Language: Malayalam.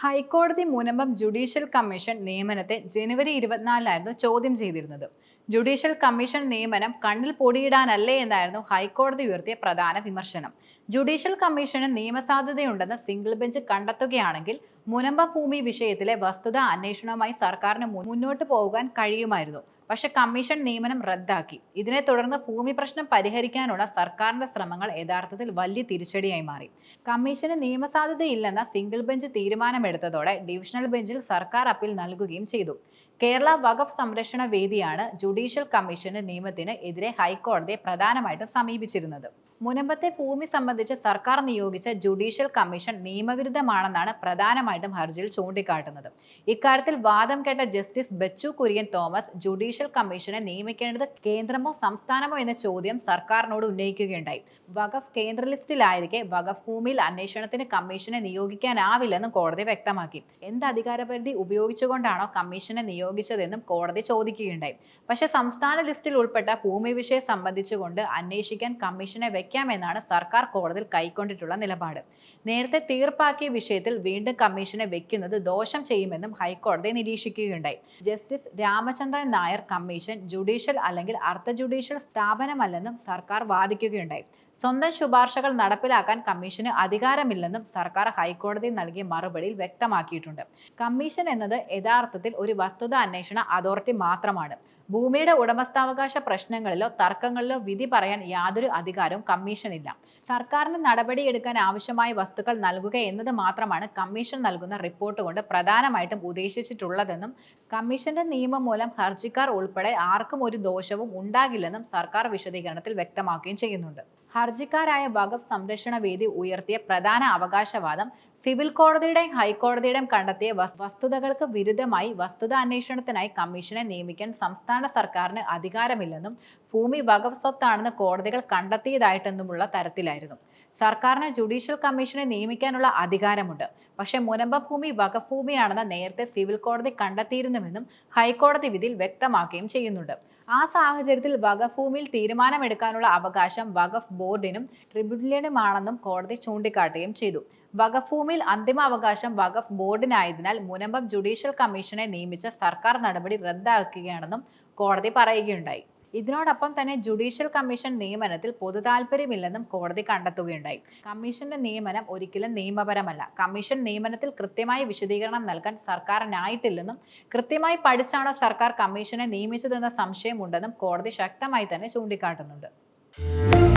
ഹൈക്കോടതി മുനമ്പം ജുഡീഷ്യൽ കമ്മീഷൻ നിയമനത്തെ ജനുവരി ഇരുപത്തിനാലിലായിരുന്നു ചോദ്യം ചെയ്തിരുന്നത്. ജുഡീഷ്യൽ കമ്മീഷൻ നിയമനം കണ്ണിൽ പൊടിയിടാനല്ലേ എന്നായിരുന്നു ഹൈക്കോടതി ഉയർത്തിയ പ്രധാന വിമർശനം. ജുഡീഷ്യൽ കമ്മീഷന് നിയമസാധ്യതയുണ്ടെന്ന് സിംഗിൾ ബെഞ്ച് കണ്ടെത്തുകയാണെങ്കിൽ മുനമ്പ ഭൂമി വിഷയത്തിലെ വസ്തുത അന്വേഷണവുമായി സർക്കാരിന് മുന്നോട്ട് പോകാൻ കഴിയുമായിരുന്നു. പക്ഷെ കമ്മീഷൻ നിയമനം റദ്ദാക്കി. ഇതിനെ തുടർന്ന് ഭൂമി പ്രശ്നം പരിഹരിക്കാനുള്ള സർക്കാരിന്റെ ശ്രമങ്ങൾ യഥാർത്ഥത്തിൽ വലിയ തിരിച്ചടിയായി മാറി. കമ്മീഷന് നിയമസാധ്യതയില്ലെന്ന സിംഗിൾ ബെഞ്ച് തീരുമാനമെടുത്തതോടെ ഡിവിഷണൽ ബെഞ്ചിൽ സർക്കാർ അപ്പീൽ നൽകുകയും ചെയ്തു. കേരള വഖഫ് സംരക്ഷണ വേദിയാണ് ജുഡീഷ്യൽ കമ്മീഷന്റെ നിയമത്തിന് എതിരെ ഹൈക്കോടതിയെ പ്രധാനമായിട്ടും സമീപിച്ചിരുന്നത്. മുനമ്പത്തെ ഭൂമി സംബന്ധിച്ച് സർക്കാർ നിയോഗിച്ച ജുഡീഷ്യൽ കമ്മീഷൻ നിയമവിരുദ്ധമാണെന്നാണ് പ്രധാനമായിട്ടും ഹർജിയിൽ ചൂണ്ടിക്കാട്ടുന്നത്. ഇക്കാര്യത്തിൽ വാദം കേട്ട ജസ്റ്റിസ് ബച്ചു കുര്യൻ തോമസ് ജുഡീഷ്യൽ കമ്മീഷനെ നിയമിക്കേണ്ടത് കേന്ദ്രമോ സംസ്ഥാനമോ എന്ന ചോദ്യം സർക്കാരിനോട് ഉന്നയിക്കുകയുണ്ടായി. വഖഫ് കേന്ദ്ര ലിസ്റ്റിലായിരിക്കെ വഖഫ് ഭൂമിയിൽ അന്വേഷണത്തിന് കമ്മീഷനെ നിയോഗിക്കാനാവില്ലെന്നും കോടതി വ്യക്തമാക്കി. എന്ത് അധികാരപരിധി ഉപയോഗിച്ചുകൊണ്ടാണോ കമ്മീഷനെ നിയോഗിച്ചതെന്നും കോടതി ചോദിക്കുകയുണ്ടായി. പക്ഷേ സംസ്ഥാന ലിസ്റ്റിൽ ഉൾപ്പെട്ട ഭൂമി വിഷയം സംബന്ധിച്ചുകൊണ്ട് അന്വേഷിക്കാൻ കമ്മീഷനെ വെക്കാമെന്നാണ് സർക്കാർ കോടതിയിൽ കൈക്കൊണ്ടിട്ടുള്ള നിലപാട്. നേരത്തെ തീർപ്പാക്കിയ വിഷയത്തിൽ വീണ്ടും കമ്മീഷനെ വെക്കുന്നത് ദോഷം ചെയ്യുമെന്നും ഹൈക്കോടതി നിരീക്ഷിക്കുകയുണ്ടായി. Justice Ramachandran Nair commission judicial അല്ലെങ്കിൽ അർദ്ധ ജുഡീഷ്യൽ സ്ഥാപനമല്ലെന്നും സർക്കാർ വാദിക്കുകയുണ്ടായി. സ്വന്തം ശുപാർശകൾ നടപ്പിലാക്കാൻ കമ്മീഷന് അധികാരമില്ലെന്നും സർക്കാർ ഹൈക്കോടതി നൽകിയ മറുപടിയിൽ വ്യക്തമാക്കിയിട്ടുണ്ട്. കമ്മീഷൻ എന്നത് യഥാർത്ഥത്തിൽ ഒരു വസ്തുത അന്വേഷണ അതോറിറ്റി മാത്രമാണ്. ഭൂമിയുടെ ഉടമസ്ഥാവകാശ പ്രശ്നങ്ങളിലോ തർക്കങ്ങളിലോ വിധി പറയാൻ യാതൊരു അധികാരവും കമ്മീഷനില്ല. സർക്കാരിന് നടപടിയെടുക്കാൻ ആവശ്യമായ വസ്തുക്കൾ നൽകുക എന്നത് മാത്രമാണ് കമ്മീഷൻ നൽകുന്ന റിപ്പോർട്ട് കൊണ്ട് പ്രധാനമായിട്ടും ഉദ്ദേശിച്ചിട്ടുള്ളതെന്നും കമ്മീഷന്റെ നിയമം മൂലം ഹർജിക്കാർ ഉൾപ്പെടെ ആർക്കും ഒരു ദോഷവും ഉണ്ടാകില്ലെന്നും സർക്കാർ വിശദീകരണത്തിൽ വ്യക്തമാക്കുകയും ചെയ്യുന്നുണ്ട്. ഹർജിക്കാരായ വകുപ്പ് സംരക്ഷണ വേദി ഉയർത്തിയ പ്രധാന അവകാശവാദം സിവിൽ കോടതിയുടെയും ഹൈക്കോടതിയുടെയും കണ്ടെത്തിയ വസ്തുതകൾക്ക് വിരുദ്ധമായി വസ്തുത അന്വേഷണത്തിനായി കമ്മീഷനെ നിയമിക്കാൻ സംസ്ഥാന സർക്കാരിന് അധികാരമില്ലെന്നും ഭൂമി വകുപ്പ് സ്വത്താണെന്ന് കോടതികൾ കണ്ടെത്തിയതായിട്ടെന്നുമുള്ള തരത്തിലായിരുന്നു. സർക്കാരിന് ജുഡീഷ്യൽ കമ്മീഷനെ നിയമിക്കാനുള്ള അധികാരമുണ്ട്. പക്ഷേ മുനമ്പ ഭൂമി വകഭൂമിയാണെന്ന് ഭൂമിയാണെന്ന് നേരത്തെ സിവിൽ കോടതി കണ്ടെത്തിയിരുന്നുവെന്നും ഹൈക്കോടതി വിധിയിൽ വ്യക്തമാക്കുകയും ചെയ്യുന്നുണ്ട്. ആ സാഹചര്യത്തിൽ വകഭൂമിയിൽ ഭൂമിയിൽ തീരുമാനമെടുക്കാനുള്ള അവകാശം വഖഫ് ബോർഡിനും ട്രിബ്യൂണലിനുമാണെന്നും കോടതി ചൂണ്ടിക്കാട്ടുകയും ചെയ്തു. വകഭൂമിയിൽ ഭൂമിയിൽ അന്തിമ അവകാശം വഖഫ് ബോർഡിനായതിനാൽ മുനമ്പം ജുഡീഷ്യൽ കമ്മീഷനെ നിയമിച്ച സർക്കാർ നടപടി റദ്ദാക്കുകയാണെന്നും കോടതി പറയുകയുണ്ടായി. ഇതിനോടൊപ്പം തന്നെ ജുഡീഷ്യൽ കമ്മീഷൻ നിയമനത്തിൽ പൊതു താല്പര്യമില്ലെന്നും കോടതി കണ്ടെത്തുകയുണ്ടായി. കമ്മീഷന്റെ നിയമനം ഒരിക്കലും നിയമപരമല്ല. കമ്മീഷൻ നിയമനത്തിൽ കൃത്യമായ വിശദീകരണം നൽകാൻ സർക്കാരിനായിട്ടില്ലെന്നും കൃത്യമായി പഠിച്ചാണോ സർക്കാർ കമ്മീഷനെ നിയമിച്ചതെന്ന സംശയമുണ്ടെന്നും കോടതി ശക്തമായി തന്നെ ചൂണ്ടിക്കാട്ടുന്നുണ്ട്.